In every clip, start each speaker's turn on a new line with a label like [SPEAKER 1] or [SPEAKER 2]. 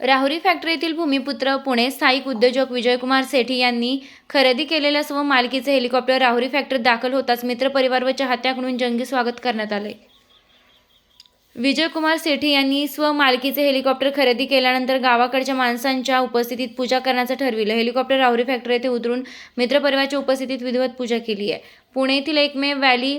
[SPEAKER 1] राहुरी फॅक्टरीतील भूमिपुत्र पुणे स्थायिक उद्योजक विजयकुमार सेठी यांनी खरेदी केलेल्या स्व मालकीचे हेलिकॉप्टर राहुरी फॅक्टरीत दाखल होताच मित्रपरिवार व चाहत्याकडून जंगी स्वागत करण्यात आले. विजयकुमार सेठी यांनी स्व मालकीचे हेलिकॉप्टर खरेदी केल्यानंतर गावाकडच्या माणसांच्या उपस्थितीत पूजा करण्याचं ठरविलं. हेलिकॉप्टर राहुरी फॅक्टरी येथे उतरून मित्रपरिवाराच्या उपस्थितीत विधिवत पूजा केली आहे. पुणे येथील एकमेव व्हॅली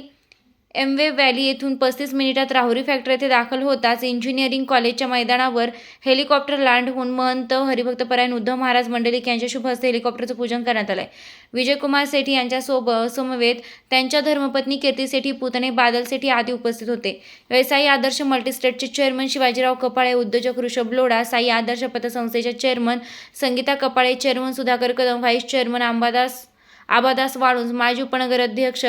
[SPEAKER 1] एमवे व्हॅली येथून पस्तीस मिनिटात राहुरी फॅक्टरी येथे दाखल होताच इंजिनिअरिंग कॉलेजच्या मैदानावर हेलिकॉप्टर लँड होऊन महंत हरिभक्तपरायण उद्धव महाराज मंडलिक यांच्या शुभ हस्ते हेलिकॉप्टरचं पूजन करण्यात आलंय. विजयकुमार सेठी यांच्यासोबत समवेत त्यांच्या धर्मपत्नी कीर्ती सेठी पुतणे बादल सेठी आदी उपस्थित होते. व्यवसायी आदर्श मल्टीस्टेटचे चेअरमन शिवाजीराव कपाळे उद्योजक Rishabh Lodha Sai Adarsh पतसंस्थेच्या chairman Sangeeta Kapale chairman Sudhakar Kadam vice chairman Ambadas Abadas Walunj माजी उपनगर अध्यक्ष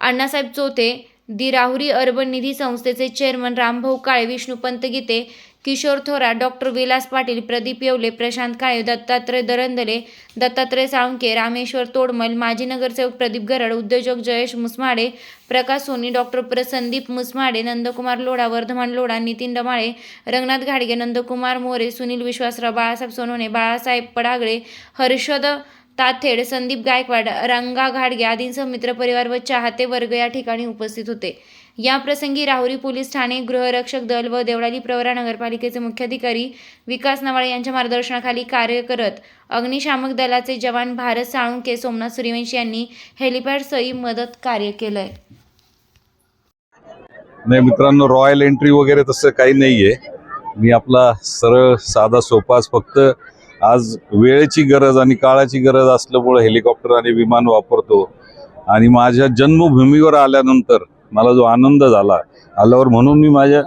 [SPEAKER 1] अण्णासाहेब चोथे दि राहुरी अर्बन निधी संस्थेचे चेअरमन रामभाऊ काळे विष्णुपंत गीते किशोर थोरात डॉक्टर विलास पाटील प्रदीप येवले प्रशांत काळे दत्तात्रय दरंदले दत्तात्रय साळुंके रामेश्वर तोडमल माजी नगरसेवक प्रदीप गरड उद्योजक जयेश मुसमाडे प्रकाश सोनी डॉक्टर प्रसंदीप मुसमाडे नंदकुमार लोढा वर्धमान लोढा नितीन डमाळे रंगनाथ घाडगे नंदकुमार मोरे सुनील विश्वासराव बाळासाहेब सोनवणे बाळासाहेब पडागळे हर्षद ताथेड संदीप गायकवाड रंगा घाडगे आदींसह मित्रपरिवार व चाहते वर्ग या ठिकाणी उपस्थित होते. या प्रसंगी राहुरी पोलीस ठाणे गृहरक्षक दल व देवळाली प्रवरा नगरपालिकेचे मुख्याधिकारी विकास नवाळे यांच्या मार्गदर्शनाखाली कार्य करत अग्निशामक दलाचे जवान भारत साळुंके सोमनाथ सूर्यवंशी यांनी हेलिपॅडसही मदत कार्य केलंय.
[SPEAKER 2] नाही मित्रांनो रॉयल एंट्री वगैरे तसं काही नाहीये. मी आपला सरळ साधा सोपाच फक्त आज वेळेची गरज आणि काळाची गरज असल्यामुळे हेलिकॉप्टर आणि विमान वापरतो. आणि माझ्या जन्मभूमीवर आल्यानंतर मला जो आनंद झाला आल्यावर म्हणून मी माझ्या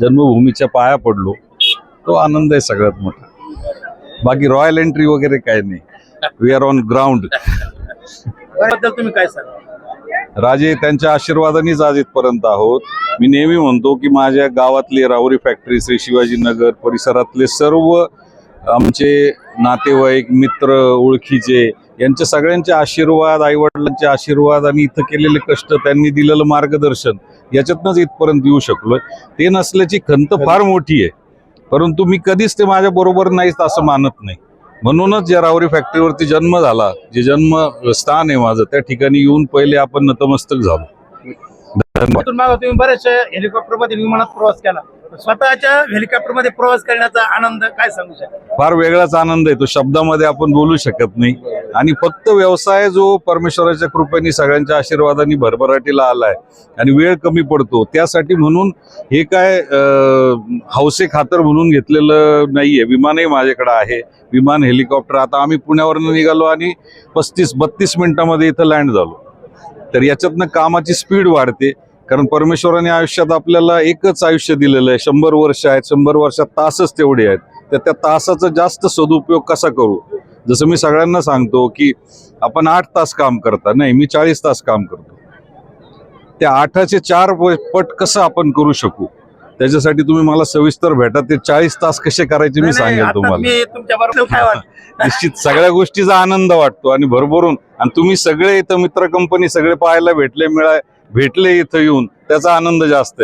[SPEAKER 2] जन्मभूमीच्या पाया पडलो. तो आनंद आहे सगळ्यात मोठा. बाकी रॉयल एंट्री वगैरे काही नाही. वी आर ऑन ग्राउंड
[SPEAKER 3] तुम्ही काय सांगा
[SPEAKER 2] राजे त्यांच्या आशीर्वादानेच आज इथपर्यंत आहोत. मी नेहमी म्हणतो की माझ्या गावातली राहुरी फॅक्टरी श्री शिवाजीनगर परिसरातले सर्व आमचे नातेवाईक मित्र ओळखीचे यांच्या सगळ्यांचे आशीर्वाद आईवडिलांचे आशीर्वाद आणि इथं केलेले कष्ट त्यांनी दिलेलं मार्गदर्शन याच्यातनंच इथपर्यंत येऊ शकलोय. ते नसल्याची खंत फार मोठी आहे. परंतु मी कधीच ते माझ्या बरोबर नाहीत असं मानत नाही. म्हणूनच या राहुरी फॅक्टरीवरती जन्म झाला. जे जन्म स्थान आहे माझं त्या ठिकाणी येऊन पहिले आपण नतमस्तक झालो.
[SPEAKER 3] मागं तुम्ही बरेचसे हेलिकॉप्टरमध्ये विमानात प्रवास केला. स्वतःच्या हेलिकॉप्टरमध्ये प्रवास करण्याचा आनंद काय सांगू शकता?
[SPEAKER 2] फार वेगळाच आनंद आहे. तो शब्दामध्ये आपण बोलू शकत नाही. आणि फक्त व्यवसाय जो परमेश्वराच्या कृपेने सगळ्यांच्या आशीर्वादाने भरभराटीला आलाय आणि वेळ कमी पडतो त्यासाठी म्हणून हे काय हौसे खातर म्हणून घेतलेलं नाहीये. विमानही माझ्याकडे आहे. विमान हेलिकॉप्टर. आता आम्ही पुण्यावरनं निघालो आणि पस्तीस बत्तीस मिनिटामध्ये इथं लँड झालो. तर याच्यातनं कामाची स्पीड वाढते. कारण परमेश्वराने आयुष्यात आपल्याला एकच आयुष्य दिलेलं आहे. शंभर वर्ष आहेत शंभर वर्षात तासच तेवढे आहेत. तर त्या तासाचा जास्त सदुपयोग कसा करू? जसं मी सगळ्यांना सांगतो की आपण आठ तास काम करता. नाही मी चाळीस तास काम करतो. त्या आठाचे चार पट कसं आपण करू शकू? त्याच्यासाठी तुम्ही मला सविस्तर भेटा. ते चाळीस तास कसे करायचे मी सांगेल तुम्हाला. निश्चित सगळ्या गोष्टीचा आनंद वाटतो आणि भरभरून आणि तुम्ही सगळे इथं मित्र कंपनी सगळे पाहायला भेटले मिळाय भेटले इथं येऊन त्याचा आनंद जास्त आहे.